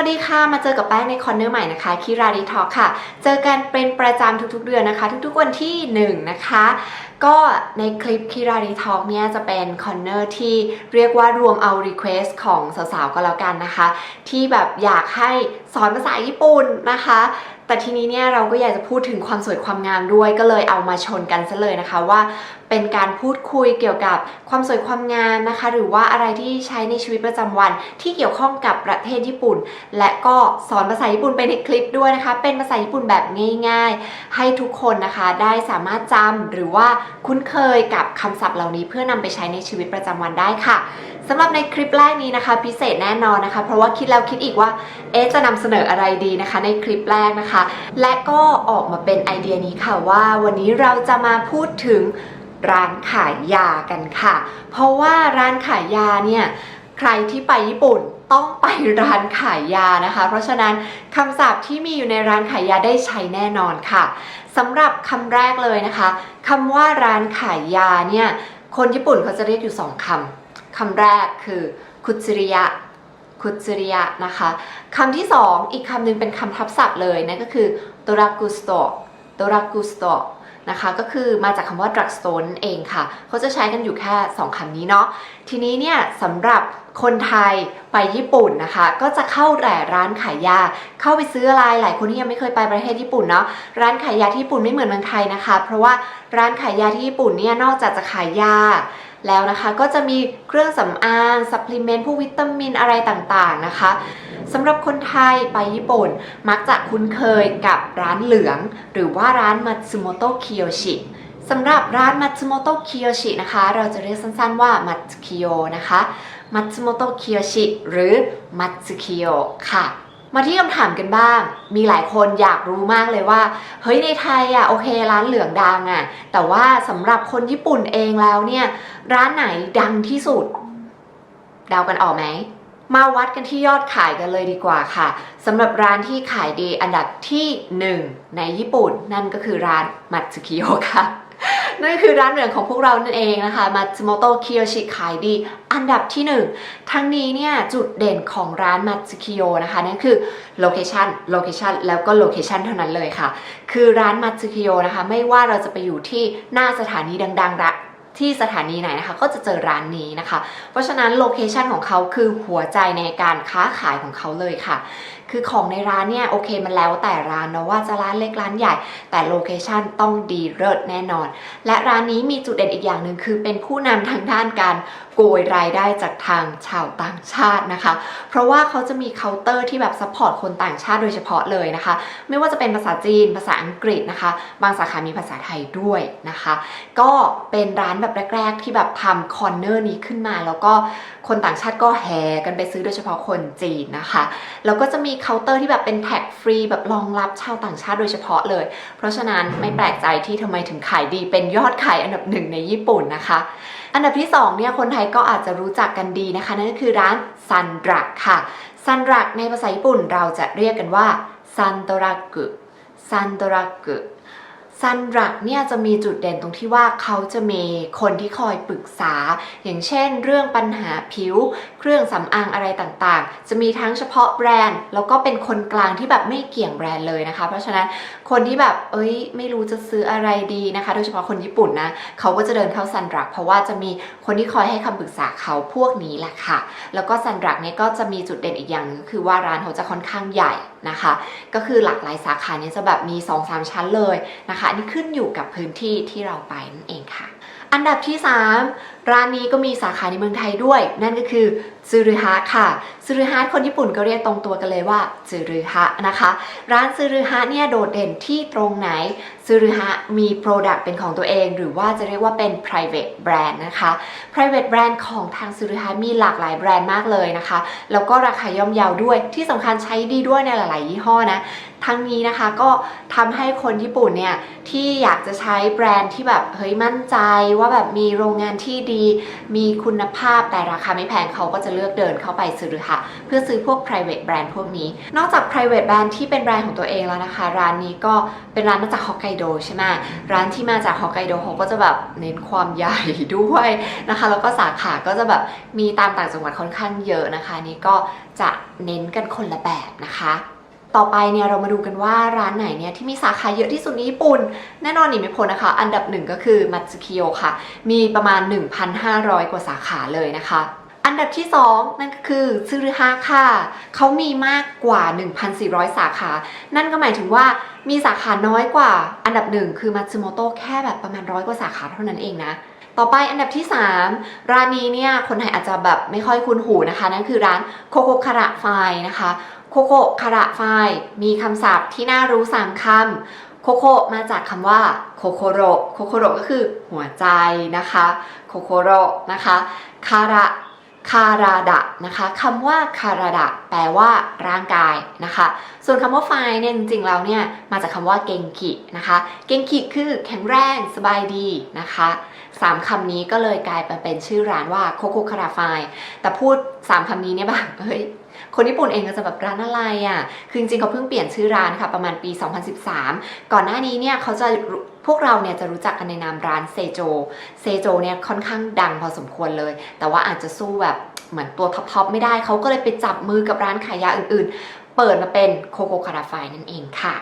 วัสดีค่ะ มาเจอกับแป้งในคอนเนอร์ใหม่นะคะคิราดีทอค่ะ เจอกันเป็นประจำทุกๆเดือนนะคะ ทุกๆวันที่ 1 นะคะ ก็ในคลิปคิราดีทอกเนี่ยจะเป็นคอนเนอร์ที่เรียกว่ารวมเอา Request ของสาวๆก็แล้วกันนะคะ ที่แบบอยากให้สอนภาษาญี่ปุ่นนะคะ แต่ทีนี้เนี่ยเราก็อยากจะพูดถึงความสวยความงามด้วย ก็เลยเอามาชนกันซะเลยนะคะว่าเป็นการพูดคุยเกี่ยวกับความสวยความงามนะคะ หรือว่าอะไรที่ใช้ในชีวิตประจำวัน ที่เกี่ยวข้องกับประเทศญี่ปุ่น และก็สอนภาษาญี่ปุ่นไปในคลิปด้วยนะคะ เป็นภาษาญี่ปุ่นแบบง่าย ๆ ให้ทุกคนนะคะได้สามารถจำหรือว่าคุ้นเคยกับคำศัพท์เหล่านี้เพื่อนำไปใช้ในชีวิตประจำวันได้ค่ะสำหรับในคลิปแรกนี้นะคะ พิเศษแน่นอนนะคะ เพราะว่าคิดแล้วคิดอีกว่าเอ๊จะนำเสนออะไรดีนะคะ ในคลิปแรกนะคะ และก็ออกมาเป็นไอเดียนี้ค่ะว่า วันนี้เราจะมาพูดถึงร้านขายยากันค่ะ เพราะว่าร้านขายยาเนี่ยใครที่ไปญี่ปุ่น ต้องไปร้านขายยานะคะ เพราะฉะนั้นคำศัพท์ที่มีอยู่ในร้านขายยาได้ใช้แน่นอนค่ะสำหรับคำแรกเลยนะคะคำว่าร้านขายยาเนี่ยคนญี่ปุ่นเขาจะเรียกอยู่สองคำคำแรกคือคุจิริยะคุจิริยะนะคะคำที่สองอีกคำหนึ่งเป็นคำทับศัพท์เลยนั่นก็คือโตรากุสโตโตรากุสโต นะคะก็คือมาจากคำว่า drugstore นั่นเองค่ะ เขาจะใช้กันอยู่แค่ 2คำนี้เนาะทีนี้เนี่ยสำหรับคนไทยไปญี่ปุ่นนะคะ ก็จะเข้าแต่ร้านขายยา เข้าไปซื้ออะไรหลายคนที่ยังไม่เคยไปประเทศญี่ปุ่นเนาะร้านขายยาที่ญี่ปุ่นไม่เหมือนเมืองไทยนะคะ เพราะว่าร้านขายยาที่ญี่ปุ่นเนี่ยนอกจากจะขายยาแล้วนะคะ ก็จะมีเครื่องสำอาง ซัพพลีเมนต์พวกวิตามินอะไรต่างๆนะคะ สำหรับคนไทยไปญี่ปุ่น มักจะคุ้นเคยกับร้านเหลือง หรือว่าร้านมัตสึโมโตะคิโยชิสำหรับร้านมัตสึโมโตะคิโยชินะคะ เราจะเรียกสั้นๆว่ามัตสึคิโยนะคะมัตสึโมโตะคิโยชิหรือมัตสึคิโยค่ะมาที่คำถามกันบ้าง มีหลายคนอยากรู้มากเลยว่า เฮ้ยในไทยอะโอเค ร้านเหลืองดังอะ แต่ว่าสำหรับคนญี่ปุ่นเองแล้วเนี่ย ร้านไหนดังที่สุด เดากันออกไหม มาวัดกันที่ยอดขายกันเลยดีกว่าค่ะสำหรับร้านที่ขายดีอันดับที่ 1 ในญี่ปุ่น นั่นก็คือร้านมัตสึคิโยค่ะนั่นก็คือร้านเหลืองของพวกเรานั่นเองนะคะมัตสึโมโตะคิโยชิขายดี อันดับที่ 1 ทั้งนี้เนี่ยจุดเด่นของร้านมัตสึคิโยนะคะนั่นคือโลเคชันโลเคชันแล้วก็โลเคชันเท่านั้นเลยค่ะ คือร้านมัตสึคิโยนะคะ ไม่ว่าเราจะไปอยู่ที่หน้าสถานีดังๆระ ที่สถานีไหนนะคะก็จะเจอร้านนี้นะคะ เพราะฉะนั้นโลเคชันของเขาคือหัวใจในการค้าขายของเขาเลยค่ะ คือของในร้านเนี่ยโอเคมันแล้วแต่ร้านเนาะว่าจะร้านเล็กร้านใหญ่ แต่โลเคชันต้องดีเลิศแน่นอน และร้านนี้มีจุดเด่นอีกอย่างหนึ่งคือเป็นผู้นำทางด้านการโกยรายได้จากทางชาวต่างชาตินะคะ เพราะว่าเขาจะมีเคาน์เตอร์ที่แบบซัพพอร์ตคนต่างชาติโดยเฉพาะเลยนะคะ ไม่ว่าจะเป็นภาษาจีน ภาษาอังกฤษนะคะ บางสาขามีภาษาไทยด้วยนะคะ ก็เป็นร้านแบบแรก ๆ ที่แบบทำคอนเนอร์นี้ขึ้นมา แล้วก็คนต่างชาติก็แห่กันไปซื้อโดยเฉพาะคนจีนนะคะ แล้วก็จะมีเคาน์เตอร์ที่แบบเป็นแท็กฟรีแบบรองรับชาวต่างชาติโดยเฉพาะเลย เพราะฉะนั้นไม่แปลกใจที่ทำไมถึงขายดีเป็นยอดขายอันดับหนึ่งในญี่ปุ่นนะคะ อันดับที่2เนี่ยคนไทยก็อาจจะรู้จักกันดีนะคะ นั่นก็คือร้านซันดรักค่ะซันดรักในภาษาญี่ปุ่นเราจะเรียกกันว่าซันโตรักุซันโตรักุ ซันดรักเนี่ยจะมีจุดเด่นตรงที่ว่าเขาจะมีคนที่คอยปรึกษา อย่างเช่น เรื่องปัญหาผิว เครื่องสำอางอะไรต่างๆ จะมีทั้งเฉพาะแบรนด์ แล้วก็เป็นคนกลางที่แบบไม่เกี่ยงแบรนด์เลยนะคะ เพราะฉะนั้นคนที่แบบเอ้ยไม่รู้จะซื้ออะไรดีนะคะ โดยเฉพาะคนญี่ปุ่นนะเขาก็จะเดินเข้าซันดรัก เพราะว่าจะมีคนที่คอยให้คำปรึกษาเขาพวกนี้แหละค่ะ แล้วก็ซันดรักเนี่ยก็จะมีจุดเด่นอีกอย่างนึงคือว่าร้านเขาจะค่อนข้างใหญ่นะคะ ก็คือหลากหลายสาขาเนี่ยจะแบบมี 2-3 ชั้นเลยนะคะอันนี้ขึ้นอยู่กับพื้นที่ที่เราไปนั่นเองค่ะ อันดับที่ 3 ร้านนี้ก็มีสาขาในเมืองไทยด้วย นั่นก็คือซูรุฮะค่ะซูรุฮะคนญี่ปุ่นก็เรียกตรงตัวกันเลยว่าซูรุฮะนะคะ ร้านซูรุฮะเนี่ยโดดเด่นที่ตรงไหน ซูรุฮะมี Product เป็นของตัวเอง หรือว่าจะเรียกว่าเป็น private brand นะคะ private brand ของทางซูรุฮะมีหลากหลายแบรนด์มากเลยนะคะ แล้วก็ราคาย่อมเยาวด้วยที่สำคัญใช้ดีด้วยในหลาย ๆ ยี่ห้อนะทั้งนี้นะคะก็ทำให้คนญี่ปุ่นเนี่ยที่อยากจะใช้แบรนด์ที่แบบเฮ้ยมั่นใจว่าแบบมีโรงงานที่ดี มีคุณภาพแต่ราคาไม่แพงเขาก็จะเลือกเดินเข้าไปซื้อค่ะเพื่อซื้อพวก private brand พวกนี้ นอกจาก private brand ที่เป็นแบรนด์ของตัวเองแล้วนะคะ ร้านนี้ก็เป็นร้านมาจากฮอกไกโดใช่ไหมร้านที่มาจากฮอกไกโดเขาก็จะแบบเน้นความใหญ่ด้วยนะคะ แล้วก็สาขาก็จะแบบมีตามต่างจังหวัดค่อนข้างเยอะนะคะนนี่ก็จะเน้นกันคนละแบบนะคะต่อไปเนี่ยเรามาดูกันว่าร้านไหนเนี่ยที่มีสาขาเยอะที่สุดในญี่ปุ่น แน่นอนหนีไม่พ้นนะคะ อันดับหนึ่งก็คือมัตสึคิโยค่ะ มีประมาณ 1,500 กว่าสาขาเลยนะคะ อันดับที่ 2 นั่นก็คือซึรุฮะค่ะ เขามีมากกว่า 1,400 สาขา นั่นก็หมายถึงว่ามีสาขาน้อยกว่า อันดับหนึ่งคือมัตสึโมโตะแค่แบบประมาณร้อยกว่าสาขาเท่านั้นเองนะต่อไปอันดับที่ 3 ร้านนี้เนี่ยคนไทยอาจจะแบบไม่ค่อยคุ้นหูนะคะ นั่นคือร้านโคโคคาระไฟนะคะโคโคคาระไฟมีคำศัพท์ที่น่ารู้3คำโคโคมาจากคำว่าโคโคโรโคโคโรก็คือหัวใจนะคะโคโคโรนะคะคาระ คาราดะนะคะคำว่าคาราดะแปลว่าร่างกายนะคะ ส่วนคำว่าไฟเนี่ยจริงๆแล้วเนี่ยมาจากคำว่าเกงกินะคะ เกงกิคือแข็งแรงสบายดีนะคะสามคำนี้ก็เลยกลายมาเป็นชื่อร้านว่าโคโคคาราไฟแต่พูดสามคำนี้เนี่ยแบบเฮ้ยคนญี่ปุ่นเองก็จะแบบร้านอะไรอะ่ะ คือจริงๆเขาเพิ่งเปลี่ยนชื่อร้านค่ะประมาณปี 2013 ก่อนหน้านี้เนี่ยเขาจะ พวกเราเนี่ยจะรู้จักกันในนามร้านเซโจ เซโจเนี่ยค่อนข้างดังพอสมควรเลย แต่ว่าอาจจะสู้แบบเหมือนตัวท็อปๆไม่ได้ เขาก็เลยไปจับมือกับร้านขายยาอื่นๆ เปิดมาเป็นโคโคคาราไฟนั่นเองค่ะ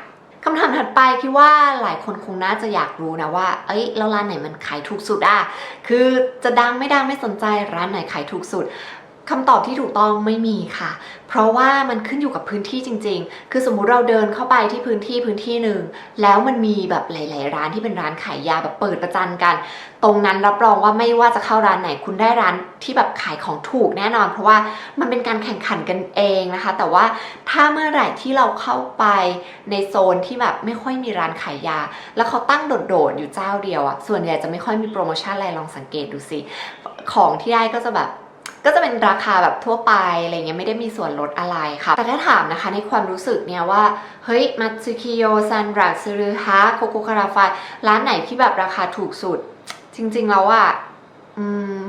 คำถามถัดไปคิดว่าหลายคนคงน่าจะอยากรู้นะว่า เอ้ยแล้วร้านไหนมันขายถูกสุดอะคือจะดังไม่ดังไม่สนใจร้านไหนขายถูกสุด คำตอบที่ถูกต้องไม่มีค่ะ เพราะว่ามันขึ้นอยู่กับพื้นที่จริง ๆ คือสมมุติเราเดินเข้าไปที่พื้นที่พื้นที่หนึ่ง แล้วมันมีแบบหลาย ๆ ร้านที่เป็นร้านขายยาแบบเปิดประจันกัน ตรงนั้นรับรองว่าไม่ว่าจะเข้าร้านไหนคุณได้ร้านที่แบบขายของถูกแน่นอน เพราะว่ามันเป็นการแข่งขันกันเองนะคะ แต่ว่าถ้าเมื่อไหร่ที่เราเข้าไปในโซนที่แบบไม่ค่อยมีร้านขายยา แล้วเขาตั้งโดด ๆ อยู่เจ้าเดียวอะส่วนใหญ่จะไม่ค่อยมีโปรโมชั่นอะไรลองสังเกตดูสิ ของที่ได้ก็จะแบบ ก็จะเป็นราคาแบบทั่วไปอะไรเงี้ยไม่ได้มีส่วนลดอะไรค่ะ แต่ถ้าถามนะคะในความรู้สึกเนี่ยว่า เฮ้ยมัตสึคิโยซันรักซึรุฮะโคโคคาราไฟร้านไหนที่แบบราคาถูกสุด จริงๆแล้วอะ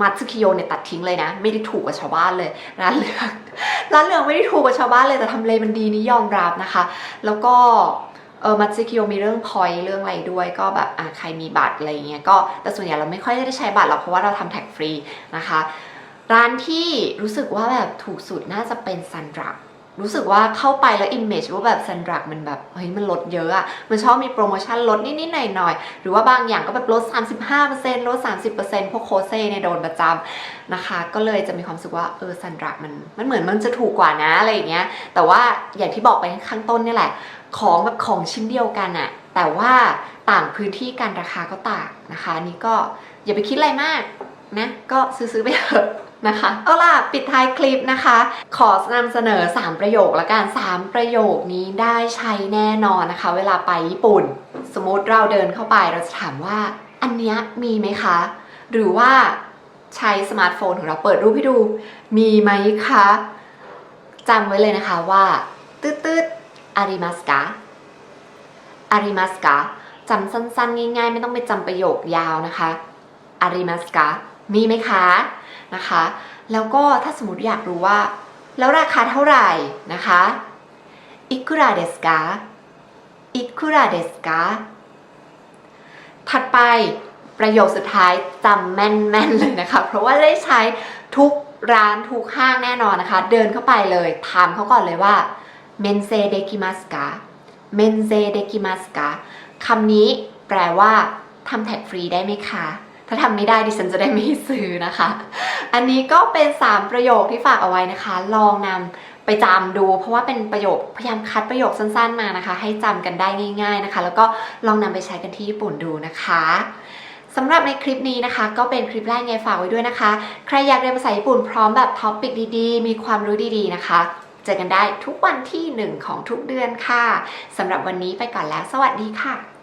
มัตสึคิโยเนี่ยตัดทิ้งเลยนะ ไม่ได้ถูกกว่าชาวบ้านเลย ร้านเหลืองร้านเหลืองไม่ได้ถูกกว่าชาวบ้านเลยแต่ทำเลมันดีนี่ยอมรับนะคะ แล้วก็เออมัตสึคิโยมีเรื่องพอยเรื่องอะไรด้วยก็แบบอะใครมีบัตรอะไรเงี้ยก็แต่ส่วนใหญ่เราไม่ค่อยได้ใช้บัตรหรอกเพราะว่าเราทำแท็กฟรีนะคะ ร้านที่รู้สึกว่าแบบถูกสุดน่าจะเป็นซันดรักรู้สึกว่าเข้าไปแล้วอิมเมจว่าแบบซันดรักมันแบบเฮ้ยมันลดเยอะอะมันชอบมีโปรโมชั่นลดนิดๆหน่อยๆหรือว่าบางอย่างก็แบบลด 35%ลด 30%พวกโคเซ่เนี่ยโดนประจำนะคะ ก็เลยจะมีความรู้สึกว่าเออซันดรักมันมันเหมือนมันจะถูกกว่านะอะไรอย่างเงี้ย แต่ว่าอย่างที่บอกไปข้างต้นเนี่ยแหละ ของแบบของชิ้นเดียวกันอะแต่ว่าต่างพื้นที่การราคาก็ต่างนะคะนนี่ก็อย่าไปคิดอะไรมาก นะก็ซื้อๆไปเถอะนะคะ เอาล่ะ ปิดท้ายคลิปนะคะ ขอนำเสนอ 3 ประโยคละกัน 3 ประโยคนี้ได้ใช้แน่นอนนะคะ เวลาไปญี่ปุ่น สมมติเราเดินเข้าไปเราจะถามว่า อันเนี้ยมีไหมคะ หรือว่าใช้สมาร์ทโฟนของเราเปิดรูปให้ดู มีไหมคะจำไว้เลยนะคะว่า ตืดตืดอาริมัสกะอาริมัสกะจำสั้นๆ ง่ายๆ ไม่ต้องไปจำประโยคยาวนะคะอาริมัสกะ มีไหมคะนะคะ แล้วก็ถ้าสมมติอยากรู้ว่า แล้วราคาเท่าไหร่นะคะอิคุระเดสกาอิคุระเดสกาถัดไปประโยคสุดท้ายจำแม่นๆเลยนะคะ เพราะว่าได้ใช้ทุกร้านทุกห้างแน่นอนนะคะ เดินเข้าไปเลยถามเขาก่อนเลยว่าเมนเซเดกิมัสกาเมนเซเดกิมัสกาคำนี้แปลว่าทำแท็กฟรีได้ไหมคะ ถ้าทำไม่ได้ดิฉันจะได้ไม่ซื้อนะคะ อันนี้ก็เป็น 3 ประโยคที่ฝากเอาไว้นะคะ ลองนำไปจำดู เพราะว่าเป็นประโยคพยายามคัดประโยคสั้นๆมานะคะ ให้จำกันได้ง่าย ๆนะคะ แล้วก็ลองนำไปใช้กันที่ญี่ปุ่นดูนะคะสำหรับในคลิปนี้นะคะ ก็เป็นคลิปแรกไงฝากไว้ด้วยนะคะ ใครอยากเรียนภาษาญี่ปุ่นพร้อมแบบท็อปิกดีๆ มีความรู้ดีๆนะคะ เจอกันได้ทุกวันที่ 1 ของทุกเดือนค่ะสำหรับวันนี้ไปก่อนแล้ว สวัสดีค่ะ